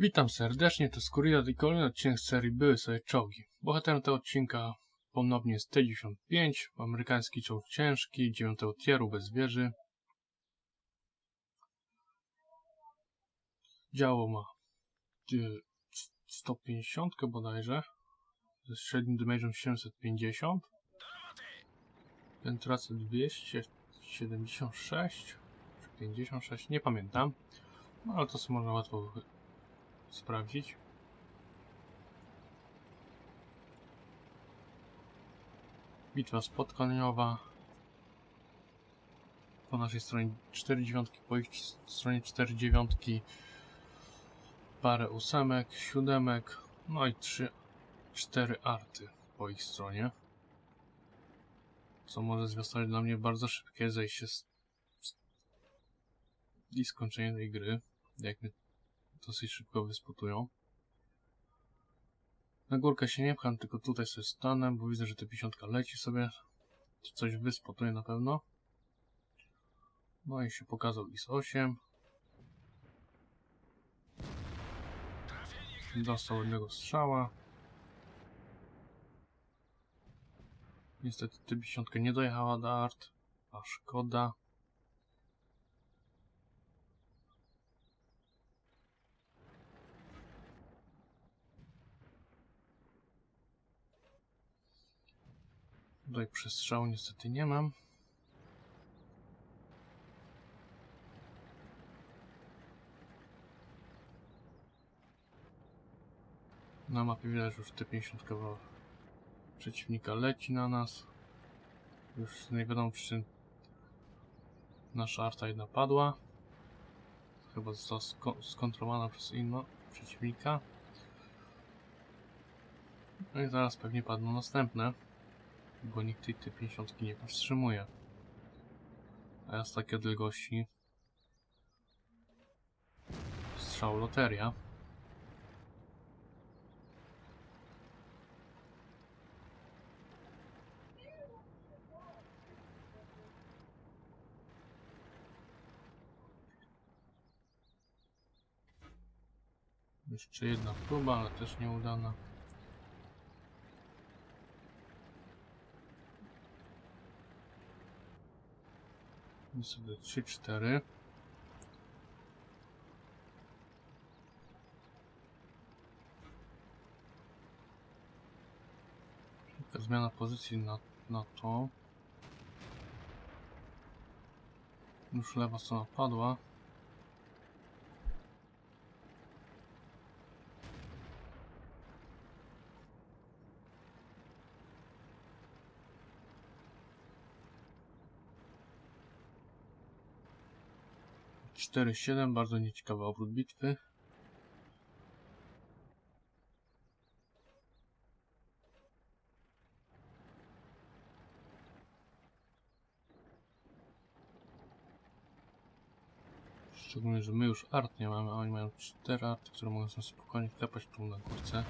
Witam serdecznie, to Skuria i kolejny odcinek serii Były sobie czołgi. Bohaterem tego odcinka ponownie jest T-95, amerykański czołg ciężki, 9 tieru bez wieży. Działo ma y, 150 bodajże, ze średnim damage'em 750. Penetracja 276 czy 56, nie pamiętam. No ale to sobie można łatwo sprawdzić. Bitwa spotkaniowa. Po naszej stronie 4 dziewiątki, po ich stronie 4 dziewiątki. Parę ósemek, siódemek, no i 3, 4 arty po ich stronie. Co może zwiastować dla mnie bardzo szybkie zejście z... i skończenie tej gry. Jak mnie dosyć szybko wysputują. Na górkę się nie pcham, tylko tutaj sobie stanę, bo widzę, że ta piątka leci sobie. Coś wyspotuje na pewno. No i się pokazał IS-8. Dostał jednego strzała. Niestety T-50 nie dojechała do art, a szkoda. Tutaj przestrzału niestety nie mam. Na mapie widać już T-50 przeciwnika leci na nas. Już z niewiadomych przyczyn nasza arta jedna padła. Chyba została sko skontrolowana przez innego przeciwnika. No i zaraz pewnie padną następne bo nikt tej T50 nie powstrzymuje. A ja z takiej odległości strzał loteria. Jeszcze jedna próba, ale też nieudana. I sobie 3, 4. Taka zmiana pozycji na, na to. Już lewa strona padła. Cztery siedem, bardzo nieciekawy obrót bitwy. Szczególnie, że my już art nie mamy, a oni mają 4 arty, które mogą sobie spokojnie klepać tu na górce.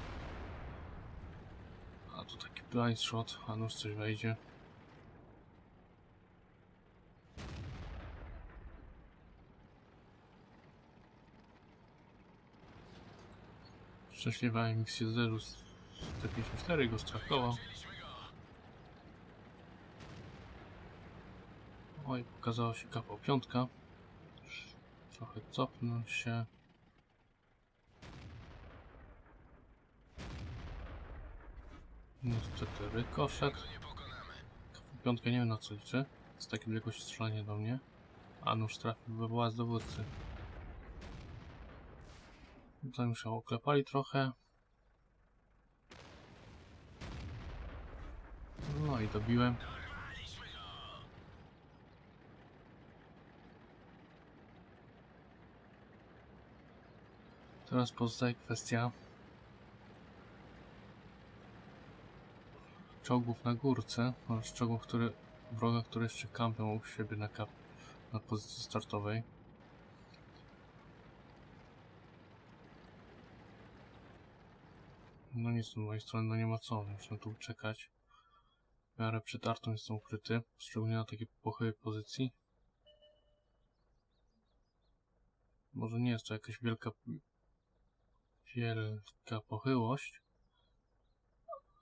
A tu taki blind shot, a nuż coś wejdzie. Szczęśliwa MX-0 z T54 go strakował. Oj, pokazała się kawał piątka. Trochę cofnął się. Niestety rykoszet. Piątka nie wiem na co liczy. Z takiej wielkości strzelanie do mnie. A nóż trafił we włas dowódcy. Już się oklepali trochę. No i dobiłem. Teraz pozostaje kwestia czołgów na górce, oraz czołgów, które wroga, które jeszcze kampią u siebie na, kap, na pozycji startowej. No nic z mojej strony, no nie ma co, muszę tu czekać. W miarę przed artą jestem ukryty, szczególnie na takiej pochyłej pozycji. Może nie jest to jakaś wielka wielka pochyłość,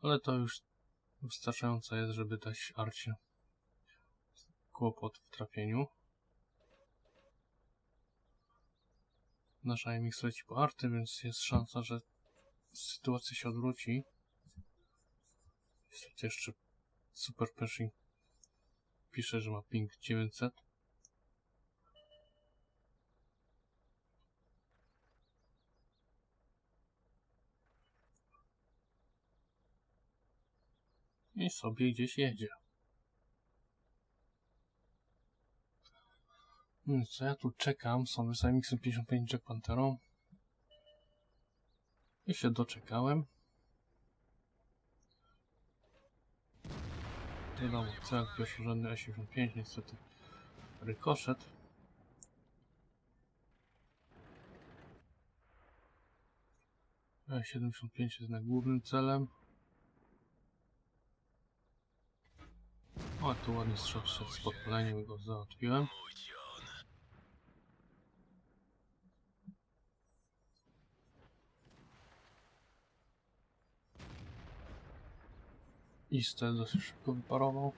ale to już wystarczająca jest, żeby dać arcie kłopot w trafieniu. Nasza MX leci po arty, więc jest szansa, że sytuacja się odwróci. Niestety jeszcze Super Pershing pisze, że ma ping 900. I sobie gdzieś jedzie. Więc co ja tu czekam? Są z MX 55 Jack Pantherą. I się doczekałem. Wiadomo, cel pierwszorzędny E75, niestety rykoszet. E75 jest jednak głównym celem. O, tu ładnie strzał wszedł z podpaleniem go załatwiłem. Istel dosyć szybko wyparował.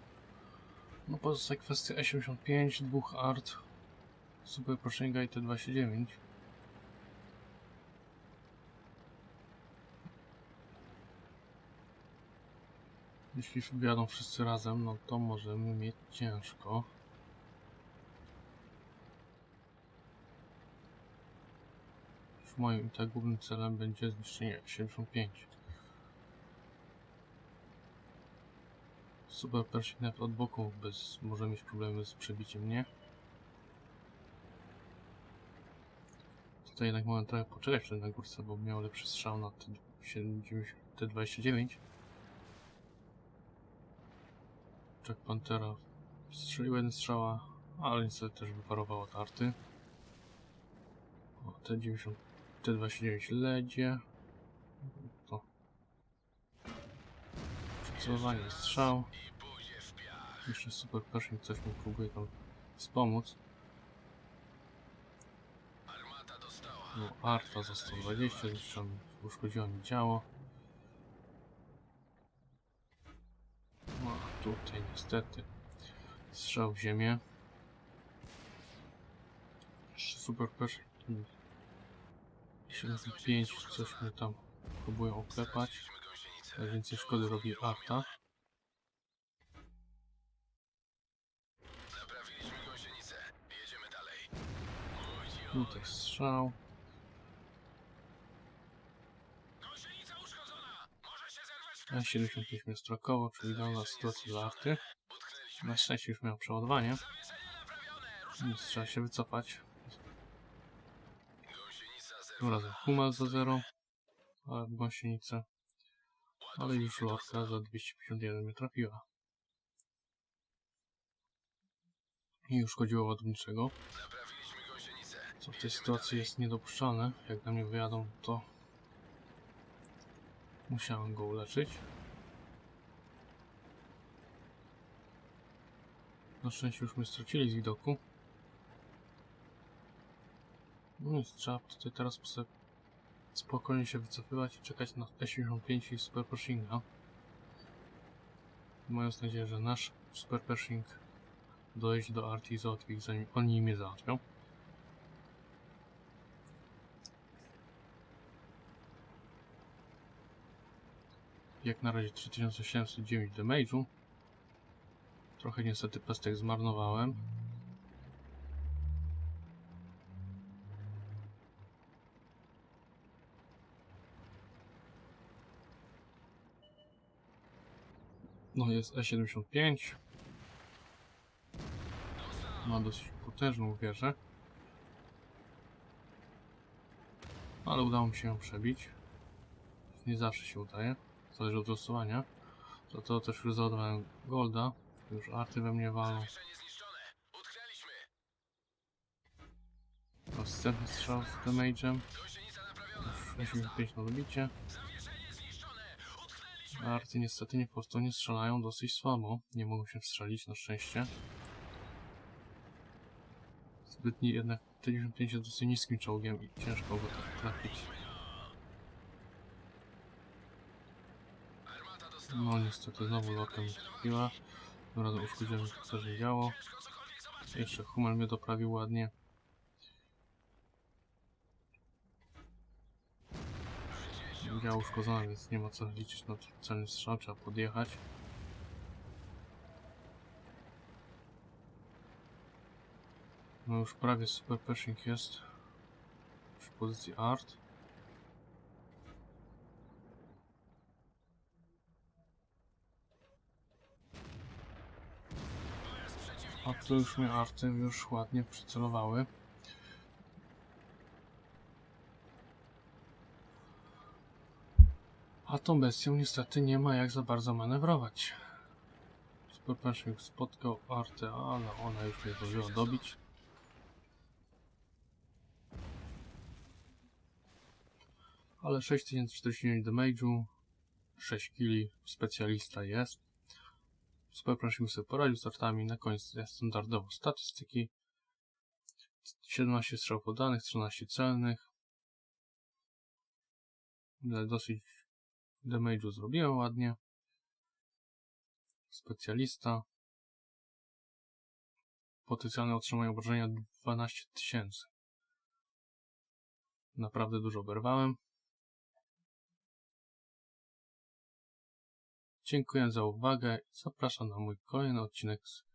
No pozostaje kwestia E75, dwóch art, Super Pershinga i T29. Jeśli wjadą wszyscy razem, no to możemy mieć ciężko. Już moim i tak głównym celem będzie zniszczenie 75. Super Pershing nawet od boku bez, może mieć problemy z przebiciem mnie. Tutaj jednak mogę trochę poczekać na górce, bo miał lepszy strzał na T70 T29. Jack Pantera strzelił jeden strzała, ale niestety też wyparował od arty. O, T90, T29 ledzie. To. Przycelowanie strzał. Jeszcze Super Pershing coś mu próbuje tam wspomóc. No, Arta za 120, zresztą uszkodziła mi działo. No, a tutaj niestety strzał w ziemię. Jeszcze Super Pershing. 75, coś mnie tam próbują oklepać. Najwięcej szkody robi Arta. Naprawiliśmy gąsienicę. Jedziemy dalej. Tutaj strzał. W E75 mnie strokowo, czyli idealna sytuacja dla Arty. Na szczęście już miał przeładowanie. Więc trzeba się wycofać. Tym razem. Hummel za 0. Ale w gąsienicę. Ale już Lorka za 251 mnie trafiła. I już chodziło ładowniczego. Co w tej sytuacji jest niedopuszczalne. Jak na mnie wyjadą, to musiałem go uleczyć. Na szczęście już mnie stracili z widoku. No więc trzeba tutaj teraz sobie spokojnie się wycofywać i czekać na E75 i Super Pershinga. Mając nadzieję, że nasz Super Pershing dojdzie do Arti i załatwi ich zanim oni mnie załatwią. Jak na razie 3709 damage'u. Trochę niestety pestek zmarnowałem. No jest E75. Ma dosyć potężną wieżę. Ale udało mi się ją przebić. Nie zawsze się udaje. Zależy od losowania. Za to też już Golda. Już arty we mnie walą. Następny strzał z damage'em. Gąsienica naprawiona. Już 85 na dobicie. Arty niestety nie po stronie strzelają dosyć słabo. Nie mogą się wstrzelić na szczęście. Zbytni jednak T-95 jest dosyć niskim czołgiem i ciężko go tak trafić. No niestety znowu lotem chwila. Tym razem uszkodziłem co się działo. Jeszcze Hummel mnie doprawił ładnie. Działa uszkodzona, więc nie ma co liczyć na celny strzał, trzeba podjechać. No już prawie super pushing jest. Przy pozycji art. A tu już mnie arty już ładnie przycelowały. A tą bestią niestety nie ma jak za bardzo manewrować. Super Punching spotkał artę, ale ona już mnie zdążyła dobić. Ale 6049 damage'u, 6 killi, specjalista jest. Super Punching sobie poradził z artami, na koniec standardowo statystyki. 17 strzał podanych, 13 celnych. Dosyć damage'u zrobiłem ładnie. Specjalista. Potencjalne otrzymanie obrażenia 12 tysięcy. Naprawdę dużo oberwałem. Dziękuję za uwagę i zapraszam na mój kolejny odcinek z